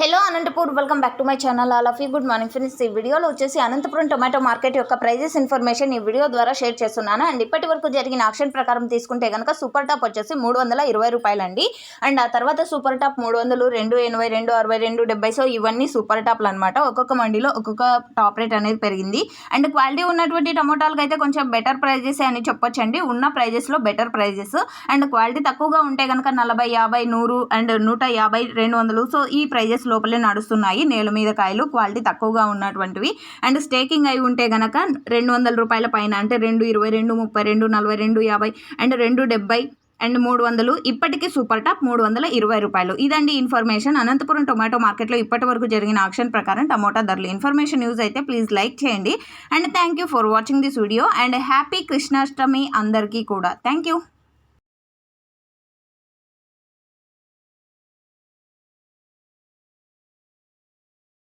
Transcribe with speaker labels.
Speaker 1: Hello Anantapur welcome back to my channel all of you good morning friends ఈ వీడియోలో వచ్చేసి Anantapuram tomato market యొక్క prices information ఈ video ద్వారా షేర్ చేస్తున్నాను. అండ్ ఇప్పటి వరకు జరిగిన ఆక్షన్ ప్రకారం తీసుకుంటే కనుక సూపర్ టాప్ వచ్చేసి మూడు వందల ఇరవై రూపాయలండి. అండ్ ఆ తర్వాత సూపర్ టాప్ మూడు వందలు రెండు ఎనభై రెండు అరవై రెండు డెబ్బై సో ఇవన్నీ సూపర్ టాప్లు అనమాట ఒక్కొక్క మండీలో ఒక్కొక్క టాప్ రేట్ అనేది పెరిగింది. అండ్ క్వాలిటీ ఉన్నటువంటి టమోటాలకు అయితే కొంచెం బెటర్ ప్రైజెస్ అని చెప్పొచ్చండి. ఉన్న ప్రైజెస్లో బెటర్ ప్రైజెస్ అండ్ క్వాలిటీ తక్కువగా ఉంటే కనుక నలభై యాభై నూరు అండ్ నూట యాభై రెండు వందలు. సో ఈ ప్రైజెస్ లోపలే నడుస్తున్నాయి. నేల మీద కాయలు క్వాలిటీ తక్కువగా ఉన్నటువంటివి. అండ్ స్టేకింగ్ అయి ఉంటే గనక రెండు వందల రూపాయల పైన అంటే రెండు ఇరవై రెండు ముప్పై రెండు నలభై రెండు యాభై అండ్ రెండు డెబ్బై అండ్ మూడు వందలు ఇప్పటికీ సూపర్ టాప్ మూడు వందల ఇరవై రూపాయలు. ఇదండి ఇన్ఫర్మేషన్. అనంతపురం టొమాటో మార్కెట్లో ఇప్పటి వరకు జరిగిన ఆక్షన్ ప్రకారం టమోటా ధరలు. ఇన్ఫర్మేషన్ యూజ్ అయితే ప్లీజ్ లైక్ చేయండి. And thank you for watching this video. And happy Krishnashtami అందరికీ కూడా. Thank you.